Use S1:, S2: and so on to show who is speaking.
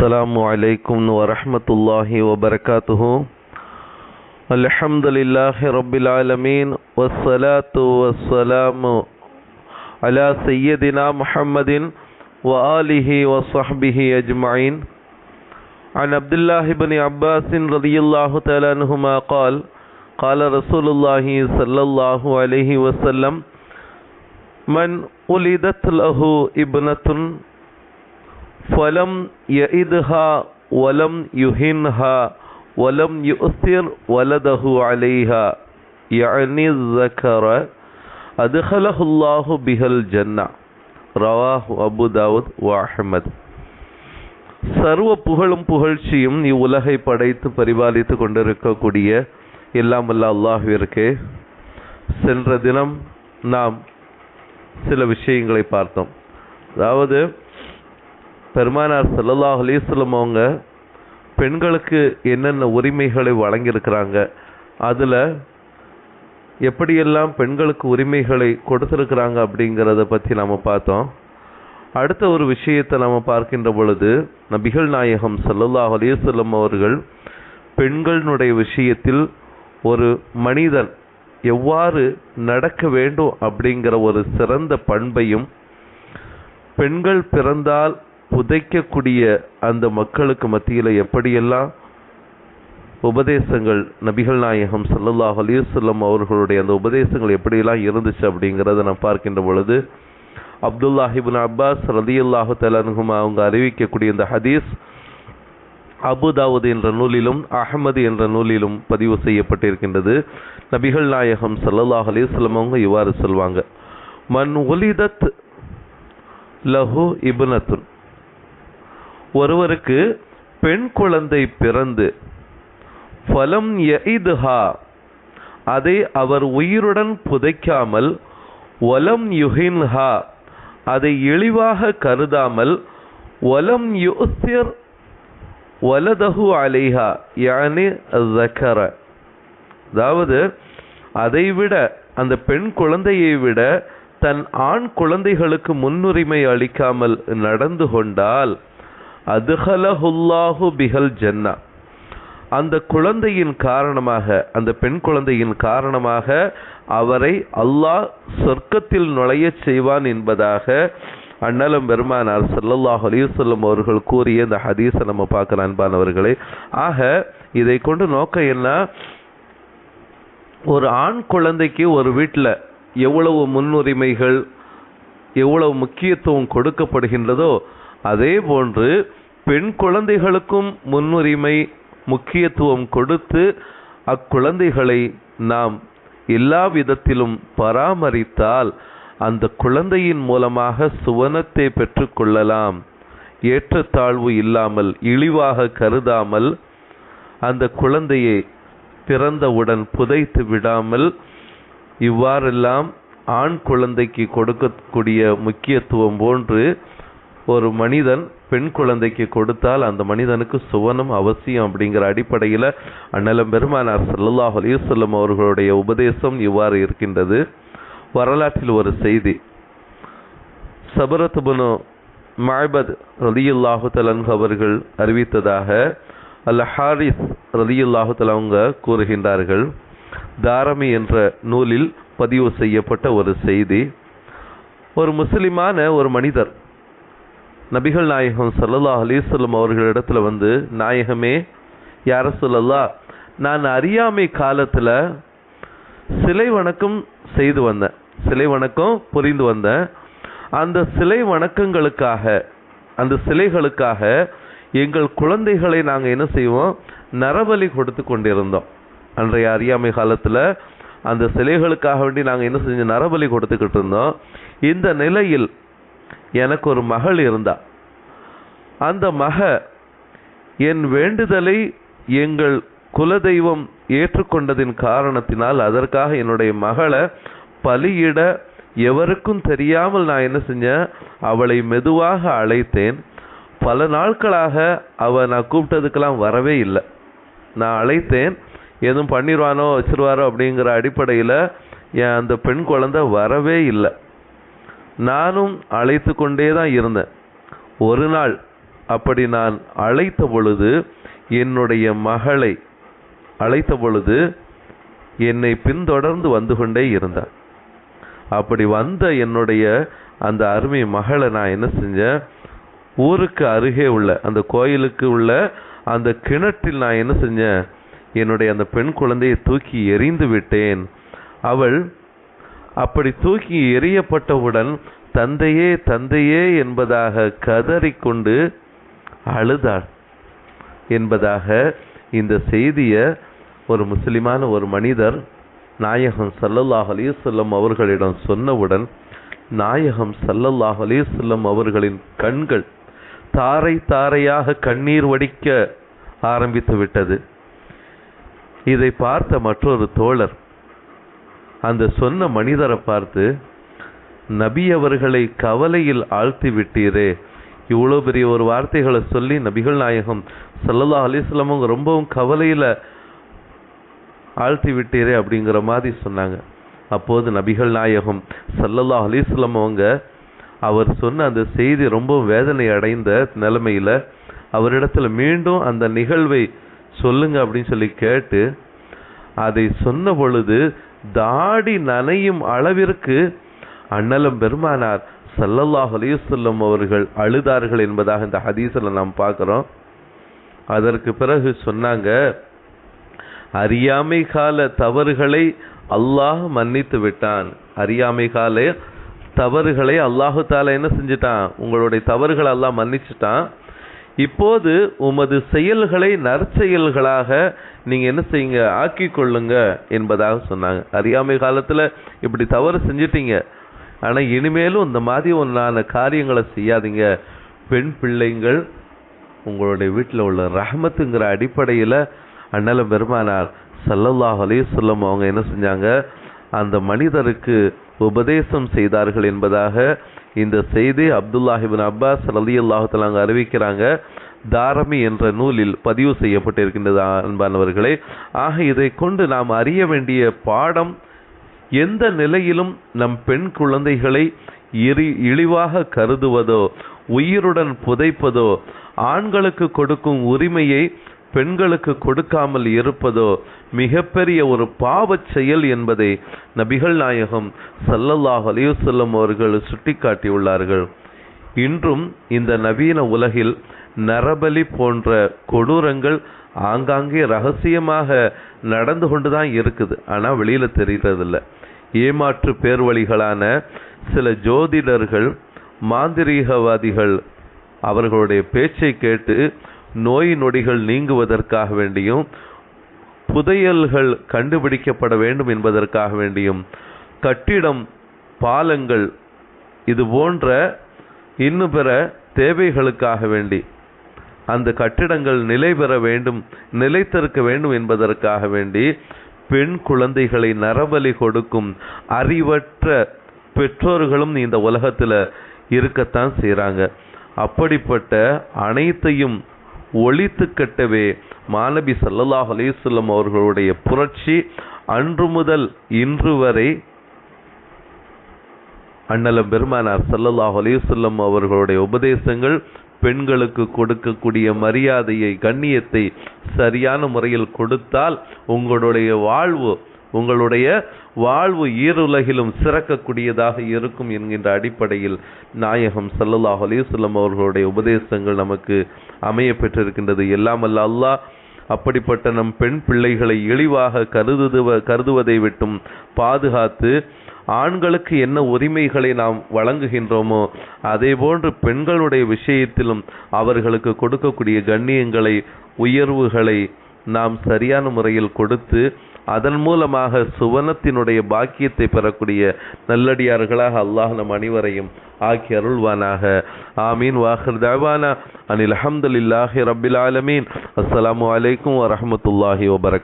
S1: السلام عليكم ورحمة الله وبركاته. الحمد لله رب العالمين والصلاة والسلام على سيدنا محمد وآله وصحبه أجمعين عن عبد الله بن عباس رضي الله تعالى عنهما قال قال رسول الله صلى الله عليه وسلم من ولدت له ابنة ஃபலம் யஇதுஹா வலம் யுஹின்ஹா வலம் யுசிர் வலதஹு அலைஹா யஅனி ஜக்கர அதுஹலஹுல்லாஹு பிஹல் ஜன்னா ரவாஹ் அபுதாவுத் வாஹமத் சர்வ புகழும் புகழ்ச்சியும் இவ்வுலகை படைத்து பரிபாலித்து கொண்டிருக்கக்கூடிய எல்லாமல்ல அல்லாஹுவிற்கு சென்ற தினம் நாம் சில விஷயங்களை பார்த்தோம் அதாவது பெருமானார் ஸல்லல்லாஹு அலிஸ்லம் அவங்க பெண்களுக்கு என்னென்ன உரிமைகளை வழங்கியிருக்கிறாங்க அதில் எப்படியெல்லாம் பெண்களுக்கு உரிமைகளை கொடுத்துருக்குறாங்க அப்படிங்கிறத பற்றி நாம் பார்த்தோம். அடுத்த ஒரு விஷயத்தை நாம் பார்க்கின்ற பொழுது நபிகள் நாயகம் ஸல்லல்லாஹு அலைஹி அவர்கள் பெண்களினுடைய விஷயத்தில் ஒரு மனிதன் எவ்வாறு நடக்க வேண்டும் அப்படிங்கிற ஒரு சிறந்த பண்பையும் பெண்கள் பிறந்தால் புதைக்கக்கூடிய அந்த மக்களுக்கு மத்தியில் எப்படியெல்லாம் உபதேசங்கள் நபிகள் நாயகம் சல்லல்லாஹ் அலிசல்லம் அவர்களுடைய அந்த உபதேசங்கள் எப்படியெல்லாம் இருந்துச்சு அப்படிங்கிறத நாம் பார்க்கின்ற பொழுது அப்துல்லாஹிபின் அப்பாஸ் ரலியல்லாஹு தலனுகுமா அவங்க அறிவிக்கக்கூடிய இந்த ஹதீஸ் அபுதாவுத் என்ற நூலிலும் அஹமது என்ற நூலிலும் பதிவு செய்யப்பட்டிருக்கின்றது. நபிகள் நாயகம் சல்லல்லாஹ் அலைஹி அவங்க இவ்வாறு சொல்வாங்க. மன் ஒலிதத் லஹு இபுனத்துன் ஒருவருக்கு பெண் குழந்தை பிறந்து ஃபலம் எய்துஹா அதை அவர் உயிருடன் புதைக்காமல் ஒலம் யுஹின்ஹா அதை இழிவாக கருதாமல் ஒலம் யுசிர் வலதஹு அலைஹா யானி ஜக்கர அதாவது அதைவிட அந்த பெண் குழந்தையை விட தன் ஆண் குழந்தைகளுக்கு முன்னுரிமை அளிக்காமல் நடந்து கொண்டால் அதுஹலஹுல்லாஹு பிஹல் ஜன்னா. அந்த குழந்தையின் காரணமாக அந்த பெண் குழந்தையின் காரணமாக அவரை அல்லாஹ் சொர்க்கத்தில் நுழையச் செய்வான் என்பதாக அண்ணலம் பெருமானார் சல்லல்லாஹ் அலிசல்லம் அவர்கள் கூறிய இந்த ஹதீஸை நம்ம பார்க்கலாம் அன்பானவர்களே. ஆக இதை கொண்டு நோக்கம் என்ன? ஒரு ஆண் குழந்தைக்கு ஒரு வீட்டில் எவ்வளவு முன்னுரிமைகள் எவ்வளவு முக்கியத்துவம் கொடுக்கப்படுகின்றதோ அதே போன்று பெண் குழந்தைகளுக்கும் முன்னுரிமை முக்கியத்துவம் கொடுத்து அக்குழந்தைகளை நாம் எல்லா விதத்திலும் பராமரித்தால் அந்த குழந்தையின் மூலமாக சுவனத்தை பெற்றுக்கொள்ளலாம் ஏற்றத்தாழ்வு இல்லாமல் இழிவாக கருதாமல் அந்த குழந்தையை பிறந்தவுடன் புதைத்து விடாமல் இவ்வாறெல்லாம் ஆண் குழந்தைக்கு கொடுக்கக்கூடிய முக்கியத்துவம் போன்று ஒரு மனிதன் பெண் குழந்தைக்கு கொடுத்தால் அந்த மனிதனுக்கு சுவனம் அவசியம் அப்படிங்கிற அடிப்படையில் அண்ணலம் பெருமானார் சல்லாஹ் அலிசல்லம் அவர்களுடைய உபதேசம் இவ்வாறு இருக்கின்றது. வரலாற்றில் ஒரு செய்தி. சபரத்துபனு மாய்பத் ரலியுல்லாஹு தலன்கு அவர்கள் அறிவித்ததாக அல் ஹாரிஸ் ரலியுல்லாஹு அவங்க கூறுகின்றார்கள். தாரமி என்ற நூலில் பதிவு செய்யப்பட்ட ஒரு செய்தி. ஒரு முஸ்லிமான ஒரு மனிதர் நபிகள் நாயகம் சல்லல்லா அலிசல்லம் அவர்களிடத்தில் வந்து நாயகமே யார சொல்லல்லா நான் அறியாமை காலத்தில் சிலை வணக்கம் செய்து வந்தேன். சிலை வணக்கம் புரிந்து வந்தேன். அந்த சிலை வணக்கங்களுக்காக அந்த சிலைகளுக்காக எங்கள் குழந்தைகளை நாங்கள் என்ன செய்வோம்? நரபலி கொடுத்து கொண்டிருந்தோம். அன்றைய அறியாமை காலத்தில் அந்த சிலைகளுக்காக வேண்டி நாங்கள் என்ன செஞ்சோம் நரபலி கொடுத்துக்கிட்டு இருந்தோம். இந்த நிலையில் எனக்கு ஒரு மகள் இருந்தா. அந்த மக என் வேண்டுதலை எங்கள் குலதெய்வம் ஏற்றுக்கொண்டதின் காரணத்தினால் அதற்காக என்னுடைய மகளை பலியிட எவருக்கும் தெரியாமல் நான் என்ன செஞ்சேன்? அவளை மெதுவாக அழைத்தேன். பல நாட்களாக அவள் நான் கூப்பிட்டதுக்கெல்லாம் வரவே இல்லை. நான் அழைத்தேன். எதுவும் பண்ணிடுவானோ வச்சிருவாரோ அப்படிங்கிற அடிப்படையில் என் அந்த பெண் குழந்தை வரவே இல்லை. நானும் அழைத்து கொண்டே தான் இருந்தேன். ஒரு நாள் அப்படி நான் அழைத்த பொழுது என்னுடைய மகளை அழைத்த பொழுது என்னை பின்தொடர்ந்து வந்து கொண்டே இருந்தார். அப்படி வந்த என்னுடைய அந்த அருமை மகளை நான் என்ன செஞ்சேன்? ஊருக்கு அருகே உள்ள அந்த கோயிலுக்கு உள்ள அந்த கிணற்றில் நான் என்ன செஞ்சேன்? என்னுடைய அந்த பெண் குழந்தையை தூக்கி எறிந்து விட்டேன். அவள் அப்படி தூக்கி எறியப்பட்டவுடன் தந்தையே தந்தையே என்பதாக கதறிக்கொண்டு அழுதாள். என்பதாக இந்த செய்தியை ஒரு முஸ்லிமான ஒரு மனிதர் நாயகம் சல்லல்லாஹ் அலிசல்லம் அவர்களிடம் சொன்னவுடன் நாயகம் சல்லல்லாஹ் அலிசல்லம் அவர்களின் கண்கள் தாரை தாரையாக கண்ணீர் வடிக்க ஆரம்பித்து விட்டது. இதை பார்த்த மற்றொரு தோழர் அந்த சொன்ன மனிதரை பார்த்து நபி அவர்களை கவலையில் ஆழ்த்தி விட்டீரே இவ்வளோ பெரிய ஒரு வார்த்தைகளை சொல்லி நபிகள் நாயகம் சல்லல்லா அலிஸ்லாம் அவங்க ரொம்பவும் கவலையில் ஆழ்த்தி விட்டீரே அப்படிங்கிற மாதிரி சொன்னாங்க. அப்போது நபிகள் நாயகம் சல்லல்லா அலிஸ்லாம் அவங்க அவர் சொன்ன அந்த செய்தி ரொம்ப வேதனை அடைந்த நிலைமையில் அவரிடத்துல மீண்டும் அந்த நிகழ்வை சொல்லுங்க அப்படின்னு சொல்லி கேட்டு அதை சொன்ன பொழுது தாடி நனையும் அளவிற்கு அண்ணலம் பெருமானார் சல்லல்லாஹ் அலையுசல்லம் அவர்கள் அழுதார்கள் என்பதாக இந்த ஹதீஸில் நாம் பார்க்குறோம். அதற்கு பிறகு சொன்னாங்க அறியாமை கால தவறுகளை அல்லாஹ் மன்னித்து விட்டான். அறியாமை கால தவறுகளை அல்லாஹு தாலா என்ன செஞ்சிட்டான்? உங்களுடைய தவறுகளை அல்லாஹ் மன்னிச்சிட்டான். இப்போது உமது செயல்களை நற்செயல்களாக நீங்க என்ன செய்யுங்க? ஆக்கி கொள்ளுங்க என்பதாக சொன்னாங்க. அறியாமை காலத்துல இப்படி தவறு செஞ்சிட்டீங்க. ஆனா இனிமேலும் இந்த மாதிரி ஒன்றான காரியங்களை செய்யாதீங்க. பெண் பிள்ளைங்கள் உங்களுடைய வீட்டில் உள்ள ரஹமத்துங்கிற அடிப்படையில் அண்ணல பெருமானார் சல்லல்லாஹ் அலையுசல்லம் அவங்க என்ன செஞ்சாங்க? அந்த மனிதருக்கு உபதேசம் செய்தார்கள் என்பதாக இந்த செய்தி அப்துல்லாஹிபின் அப்பாஸ் அலி அல்லாஹுத்தலாங்க அறிவிக்கிறாங்க. தாரமி என்ற நூலில் பதிவு செய்யப்பட்டிருக்கின்றது அன்பானவர்களே. ஆக இதை கொண்டு நாம் அறிய வேண்டிய பாடம் எந்த நிலையிலும் நம் பெண் குழந்தைகளை இரி இழிவாக கருதுவதோ உயிருடன் புதைப்பதோ ஆண்களுக்கு கொடுக்கும் உரிமையை பெண்களுக்கு கொடுக்காமல் இருப்பதோ மிகப்பெரிய ஒரு பாவச் செயல் என்பதை நபிகள் நாயகம் சல்லல்லாஹ் அலியுசல்லம் அவர்கள் சுட்டிக்காட்டியுள்ளார்கள். இன்றும் இந்த நவீன உலகில் நரபலி போன்ற கொடூரங்கள் ஆங்காங்கே ரகசியமாக நடந்து கொண்டு தான் இருக்குது. ஆனால் வெளியில் தெரிகிறதில்ல. ஏமாற்று பேர்வழிகளான சில ஜோதிடர்கள் மாந்திரீகவாதிகள் அவர்களுடைய பேச்சை கேட்டு நோய் நொடிகள் நீங்குவதற்காக வேண்டியும் புதையல்கள் கண்டுபிடிக்கப்பட வேண்டும் என்பதற்காக வேண்டியும் கட்டிடம் பாலங்கள் இது போன்ற இன்னும் பிற தேவைகளுக்காக வேண்டி அந்த கட்டிடங்கள் நிலை பெற வேண்டும் நிலைத்திருக்க வேண்டும் என்பதற்காக வேண்டி பெண் குழந்தைகளை நரபலி கொடுக்கும் அறிவற்ற பெற்றோர்களும் இந்த உலகத்தில் இருக்கத்தான் செய்கிறாங்க அப்படிப்பட்ட அனைத்தையும் ஒழித்து கட்டவே மாநபி சல்லல்லாஹ் அலிசல்லம் அவர்களுடைய புரட்சி அன்று முதல் இன்று வரை அண்ணலம் பெருமானார் சல்லல்லாஹ் அலிசல்லம் அவர்களுடைய உபதேசங்கள் பெண்களுக்கு கொடுக்கக்கூடிய மரியாதையை கண்ணியத்தை சரியான முறையில் கொடுத்தால் உங்களுடைய வாழ்வு உங்களுடைய வாழ்வு ஈருலகிலும் சிறக்கக்கூடியதாக இருக்கும் என்கின்ற அடிப்படையில் நாயகம் சல்லல்லாஹ் அலிவசல்லம் அவர்களுடைய உபதேசங்கள் நமக்கு அமைய பெற்றிருக்கின்றது. எல்லாம் அல்ல அல்லாஹ் அப்படிப்பட்ட நம் பெண் பிள்ளைகளை இழிவாக கருதுவ கருதுவதை விட்டும் பாதுகாத்து ஆண்களுக்கு என்ன உரிமைகளை நாம் வழங்குகின்றோமோ அதே போன்று பெண்களுடைய விஷயத்திலும் அவர்களுக்கு கொடுக்கக்கூடிய கண்ணியங்களை உயர்வுகளை நாம் சரியான முறையில் கொடுத்து அதன் மூலமாக சுவனத்தினுடைய பாக்கியத்தை பெறக்கூடிய நல்லடியார்களாக அல்லாஹ் நம் அனைவரையும் ஆக்கி அருள்வானாக. ஆமீன். வாஹர் தாவானா அனில் அஹமதுல்லாஹி ரபில் ஆலமீன். அஸ்லாம் அலைக்கும் வரமத்துல்லாஹி வபரக்